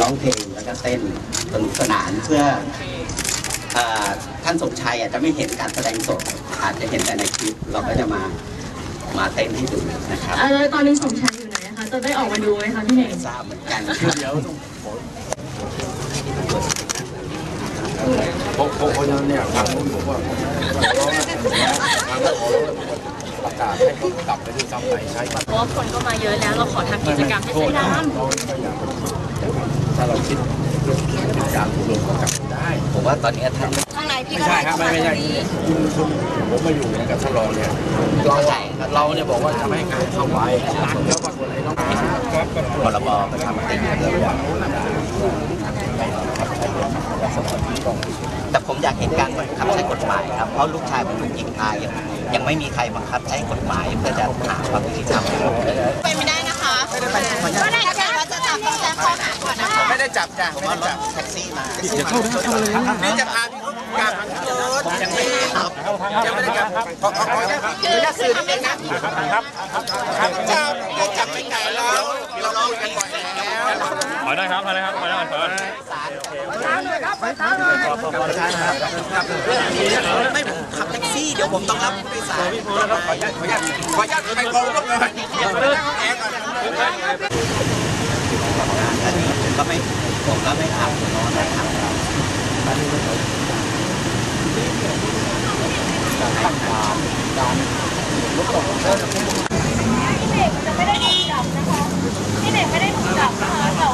ร้องเพลงแล้วก็เต้นสนุกสนานเพื่อเอ่อท่านสมชัยอาจจะไม่เห็นการแสดงสดอาจจะเห็นแต่ในคลิปเราก็จะมามาเต้นให้ดูนะครับเออตอนนี้สมชายอยู่ไหนนะคะจะได้ออกมาดูไหมคะพี่เน่งทราบเหมือนกันเดี๋ยวต้องผมผมคนนั้นเนี่ยทางนู้นผมว่าร้องทางนู้นประกาศให้เขากลับไปด้วยซ้ำไปใช้บัตรเพราะว่าคนก็มาเยอะแล้วเราขอทำกิจกรรมให้สวยง ว่าตอนนี้ท่านข้างในพี่ไม่ใช่ครับไม่ไม่ใช่คุณคุณผมมาอยู่เนี่ยกับท่านรองเนี่ยเราเข้าใจเราเนี่ยบอกว่าจะไม่ให้การเข้าไว้แล้วว่าคนไหนต้องการพรบประชามติแต่ผมอยากเห็นการบังคับใช้กฎหมายครับเพราะลูกชายผมถูกยิงตายยังยังไม่มีใครบังคับใช้กฎหมายเพื่อจะหาความยุติธรรม ไม่ได้จับจ้ะผมไม่ว่าได้รถจับแท็กซี่มาอย่าเข้าเข้าเลยนี่จะพาพี่กลับรถยังไม่ได้ครับยังไม่ได้กลับขอขอขอขออนุญาตสื่อนิดนึงนะครับครับจับจะจับไปไหนแล้วเราคุยกันบ่อยแล้วขอได้ครับขอได้ครับขอได้ขอได้ไม่ผมขับแท็กซี่เดี๋ยวผมต้องรับผู้โดยสารขออนุญาตขออนุญาตขออนุญาตไปกองรถเลยแอร์ก่อนอันนี้ผม ก็ไม่ผมก็ไม่ขับนอนไม่ขับตอนนี้กจะไม่ได้ถูกจับนะคะพี่เด็กไม่ได้ถูกจับนะคะ